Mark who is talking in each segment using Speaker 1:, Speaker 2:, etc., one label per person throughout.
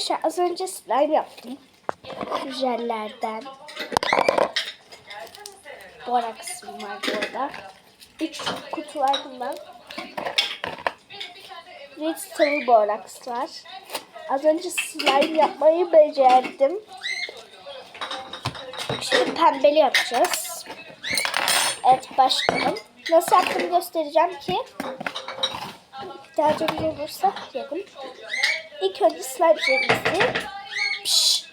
Speaker 1: Arkadaşlar az önce slime yaptım. Şu jellerden. Boraksım var burada. 3 kutu var bundan. Bir sıvı boraks var. Az önce slime yapmayı becerdim. Şimdi pembeli yapacağız. Evet başlayalım. Nasıl yaptığımı göstereceğim ki ihtiyacımız olursa yedim. İlk önce slime jelimizi Pş,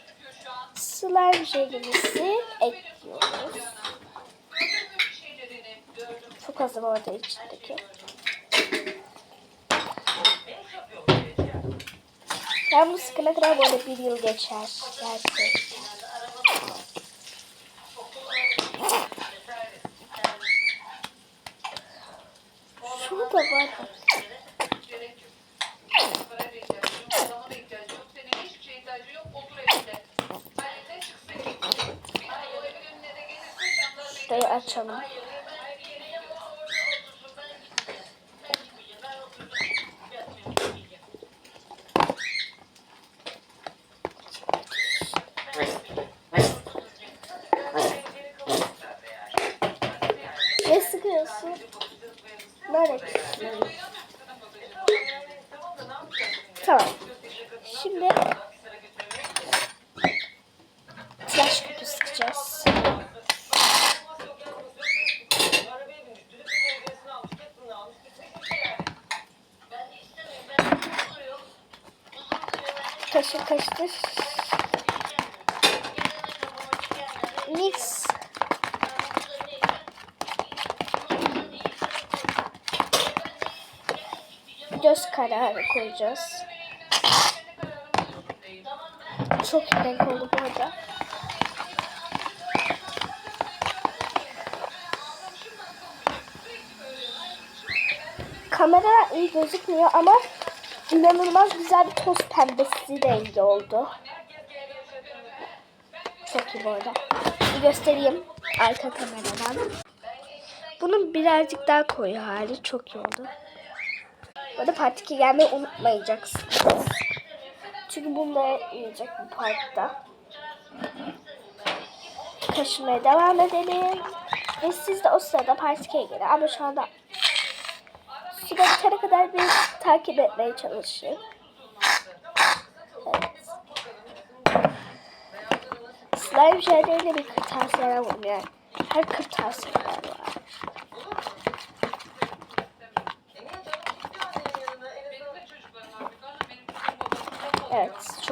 Speaker 1: slime jelimizi ekliyoruz. Çok az var orada içindeki. Ben bu sıkına kadar böyle bir yıl geçer. Gerçekten. Şurada var. Şurayı açalım. Ne sıkıyorsun? Nerede? Tamam. Kaşık kaşık. Mix. Göz kararı koyacağız. Çok renk oldu bu arada. Kamera iyi gözükmüyor ama inanılmaz güzel bir toz pembesi rengi oldu. Çok iyi bu arada. Bir göstereyim arka kameradan. Bunun birazcık daha koyu hali çok iyi oldu. Bu arada part 2 gelmeyi unutmayacaksınız. Çünkü bunlar yiyecek bu parkta. Taşımaya devam edelim. Ve siz de o sırada part 2'ye gelin. Ama şu anda suda bitene kadar bir takip etmeye çalışayım. Evet. Slime jellerinde bir kırtasiyeler bulunuyor. Yani. Her kırtasiyeler var. Evet, çok